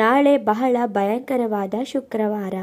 ನಾಳೆ ಬಹಳ ಭಯಂಕರವಾದ ಶುಕ್ರವಾರ.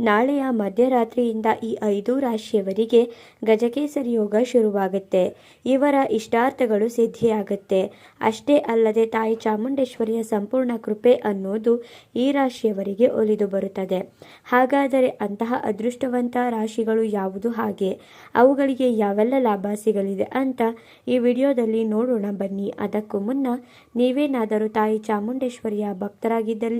ನಾಳೆಯ ಮಧ್ಯರಾತ್ರಿಯಿಂದ ಈ ಐದು ರಾಶಿಯವರಿಗೆ ಗಜಕೇಸರಿ ಯೋಗ ಶುರುವಾಗುತ್ತೆ. ಇವರ ಇಷ್ಟಾರ್ಥಗಳು ಸಿದ್ಧಿಯಾಗುತ್ತೆ. ಅಷ್ಟೇ ಅಲ್ಲದೆ ತಾಯಿ ಚಾಮುಂಡೇಶ್ವರಿಯ ಸಂಪೂರ್ಣ ಕೃಪೆ ಅನ್ನೋದು ಈ ರಾಶಿಯವರಿಗೆ ಒಲಿದು ಬರುತ್ತದೆ. ಹಾಗಾದರೆ ಅಂತಹ ಅದೃಷ್ಟವಂತ ರಾಶಿಗಳು ಯಾವುದು ಹಾಗೆ? ಅವುಗಳಿಗೆ ಯಾವೆಲ್ಲ ಲಾಭ ಸಿಗಲಿದೆ ಅಂತ ಈ ವಿಡಿಯೋದಲ್ಲಿ ನೋಡೋಣ ಬನ್ನಿ. ಅದಕ್ಕೂ ಮುನ್ನ ನೀವೇನಾದರೂ ತಾಯಿ ಚಾಮುಂಡೇಶ್ವರಿಯ ಭಕ್ತರಾಗಿದ್ದಲ್ಲಿ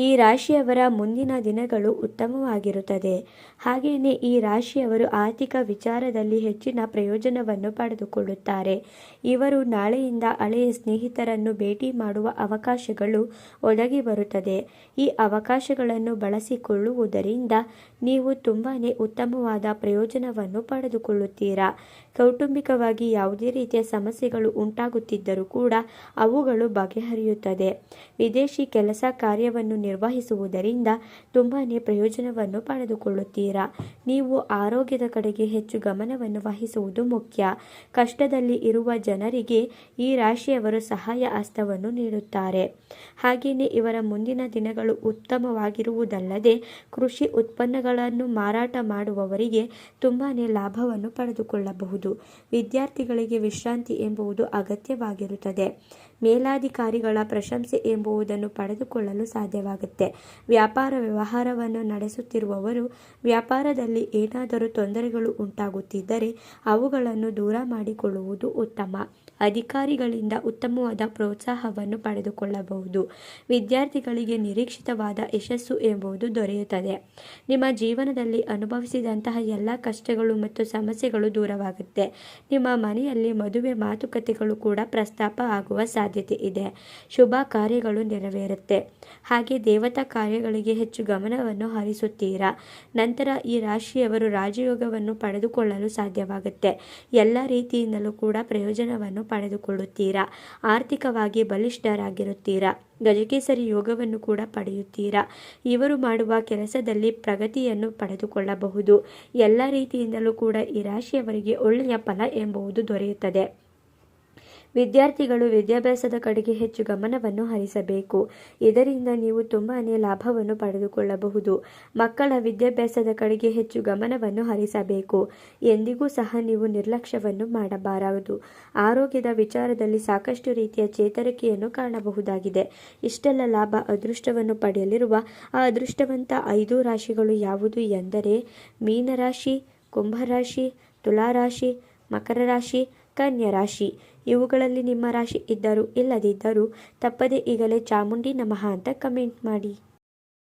ಈ ರಾಶಿಯವರ ಮುಂದಿನ ದಿನಗಳು ಉತ್ತಮವಾಗಿರುತ್ತದೆ. ಹಾಗೆಯೇ ಈ ರಾಶಿಯವರು ಆರ್ಥಿಕ ವಿಚಾರದಲ್ಲಿ ಹೆಚ್ಚಿನ ಪ್ರಯೋಜನವನ್ನು ಪಡೆದುಕೊಳ್ಳುತ್ತಾರೆ. ಇವರು ನಾಳೆಯಿಂದ ಹಳೆಯ ಸ್ನೇಹಿತರನ್ನು ಭೇಟಿ ಮಾಡುವ ಅವಕಾಶಗಳು ಒದಗಿ ಬರುತ್ತದೆ ಈ ಅವಕಾಶಗಳನ್ನು ಬಳಸಿಕೊಳ್ಳುವುದರಿಂದ ನೀವು ತುಂಬಾ ಉತ್ತಮವಾದ ಪ್ರಯೋಜನವನ್ನು ಪಡೆದುಕೊಳ್ಳುತ್ತೀರಾ? ಕೌಟುಂಬಿಕವಾಗಿ ಯಾವುದೇ ರೀತಿಯ ಸಮಸ್ಯೆಗಳು ಉಂಟಾಗುತ್ತಿದ್ದರೂ ಕೂಡ ಅವುಗಳು ಬಗೆಹರಿಯುತ್ತದೆ. ವಿದೇಶಿ ಕೆಲಸ ಕಾರ್ಯವನ್ನು ನಿರ್ವಹಿಸುವುದರಿಂದ ತುಂಬಾ ಪ್ರಯೋಜನವನ್ನು ಪಡೆದುಕೊಳ್ಳುತ್ತೀರಾ? ನೀವು ಆರೋಗ್ಯದ ಕಡೆಗೆ ಹೆಚ್ಚು ಗಮನವನ್ನು ವಹಿಸುವುದು ಮುಖ್ಯ. ಕಷ್ಟದಲ್ಲಿ ಇರುವ ಜನರಿಗೆ ಈ ರಾಶಿಯವರು ಸಹಾಯ ಅಸ್ತವನ್ನು ನೀಡುತ್ತಾರೆ. ಹಾಗೆಯೇ ಇವರ ಮುಂದಿನ ದಿನಗಳು ಉತ್ತಮವಾಗಿರುವುದಲ್ಲದೆ ಕೃಷಿ ಉತ್ಪನ್ನಗಳನ್ನು ಮಾರಾಟ ಮಾಡುವವರಿಗೆ ತುಂಬಾ ಲಾಭವನ್ನು ಪಡೆದುಕೊಳ್ಳಬಹುದು. ವಿದ್ಯಾರ್ಥಿಗಳಿಗೆ ವಿಶ್ರಾಂತಿ ಎಂಬುದು ಅಗತ್ಯವಾಗಿರುತ್ತದೆ. ಮೇಲಾಧಿಕಾರಿಗಳ ಪ್ರಶಂಸೆ ಎಂಬುವುದನ್ನು ಪಡೆದುಕೊಳ್ಳಲು ಸಾಧ್ಯವಾಗುತ್ತೆ. ವ್ಯಾಪಾರ ವ್ಯವಹಾರವನ್ನು ನಡೆಸುತ್ತಿರುವವರು ವ್ಯಾಪಾರದಲ್ಲಿ ಏನಾದರೂ ತೊಂದರೆಗಳು ಉಂಟಾಗುತ್ತಿದ್ದರೆ ಅವುಗಳನ್ನು ದೂರ ಮಾಡಿಕೊಳ್ಳುವುದು ಉತ್ತಮ. ಅಧಿಕಾರಿಗಳಿಂದ ಉತ್ತಮವಾದ ಪ್ರೋತ್ಸಾಹವನ್ನು ಪಡೆದುಕೊಳ್ಳಬಹುದು. ವಿದ್ಯಾರ್ಥಿಗಳಿಗೆ ನಿರೀಕ್ಷಿತವಾದ ಯಶಸ್ಸು ಎಂಬುದು ದೊರೆಯುತ್ತದೆ. ನಿಮ್ಮ ಜೀವನದಲ್ಲಿ ಅನುಭವಿಸಿದಂತಹ ಎಲ್ಲ ಕಷ್ಟಗಳು ಮತ್ತು ಸಮಸ್ಯೆಗಳು ದೂರವಾಗುತ್ತೆ. ನಿಮ್ಮ ಮನೆಯಲ್ಲಿ ಮದುವೆ ಮಾತುಕತೆಗಳು ಕೂಡ ಪ್ರಸ್ತಾಪ ಆಗುವ ಸಾಧ್ಯತೆ ಇದೆ. ಶುಭ ಕಾರ್ಯಗಳು ನೆರವೇರುತ್ತೆ. ಹಾಗೆ ದೇವತಾ ಕಾರ್ಯಗಳಿಗೆ ಹೆಚ್ಚು ಗಮನವನ್ನು ಹರಿಸುತ್ತೀರಾ? ನಂತರ ಈ ರಾಶಿಯವರು ರಾಜಯೋಗವನ್ನು ಪಡೆದುಕೊಳ್ಳಲು ಸಾಧ್ಯವಾಗುತ್ತೆ. ಎಲ್ಲ ರೀತಿಯಿಂದಲೂ ಕೂಡ ಪ್ರಯೋಜನವನ್ನು ಪಡೆದುಕೊಳ್ಳುತ್ತೀರಾ? ಆರ್ಥಿಕವಾಗಿ ಬಲಿಷ್ಠರಾಗಿರುತ್ತೀರಾ? ಗಜಕೇಸರಿ ಯೋಗವನ್ನು ಕೂಡ ಪಡೆಯುತ್ತೀರಾ? ಇವರು ಮಾಡುವ ಕೆಲಸದಲ್ಲಿ ಪ್ರಗತಿಯನ್ನು ಪಡೆದುಕೊಳ್ಳಬಹುದು. ಎಲ್ಲ ರೀತಿಯಿಂದಲೂ ಕೂಡ ಈ ರಾಶಿಯವರಿಗೆ ಒಳ್ಳೆಯ ಫಲ ಎಂಬುದು ದೊರೆಯುತ್ತದೆ. ವಿದ್ಯಾರ್ಥಿಗಳು ವಿದ್ಯಾಭ್ಯಾಸದ ಕಡೆಗೆ ಹೆಚ್ಚು ಗಮನವನ್ನು ಹರಿಸಬೇಕು. ಇದರಿಂದ ನೀವು ತುಂಬಾ ಲಾಭವನ್ನು ಪಡೆದುಕೊಳ್ಳಬಹುದು. ಮಕ್ಕಳ ವಿದ್ಯಾಭ್ಯಾಸದ ಕಡೆಗೆ ಹೆಚ್ಚು ಗಮನವನ್ನು ಹರಿಸಬೇಕು. ಎಂದಿಗೂ ಸಹ ನೀವು ನಿರ್ಲಕ್ಷ್ಯವನ್ನು ಮಾಡಬಾರದು. ಆರೋಗ್ಯದ ವಿಚಾರದಲ್ಲಿ ಸಾಕಷ್ಟು ರೀತಿಯ ಚೇತರಿಕೆಯನ್ನು ಕಾಣಬಹುದಾಗಿದೆ. ಇಷ್ಟೆಲ್ಲ ಲಾಭ ಅದೃಷ್ಟವನ್ನು ಪಡೆಯಲಿರುವ ಆ ಅದೃಷ್ಟವಂತ ಐದು ರಾಶಿಗಳು ಯಾವುದು ಎಂದರೆ ಮೀನರಾಶಿ, ಕುಂಭರಾಶಿ, ತುಲಾರಾಶಿ ಮಕರ ರಾಶಿ ಕನ್ಯಾ ರಾಶಿ ಇವುಗಳಲ್ಲಿ ನಿಮ್ಮ ರಾಶಿ ಇದ್ದರೂ ಇಲ್ಲದಿದ್ದರೂ ತಪ್ಪದೆ ಈಗಲೇ ಚಾಮುಂಡಿ ನಮಃ ಅಂತ ಕಮೆಂಟ್ ಮಾಡಿ.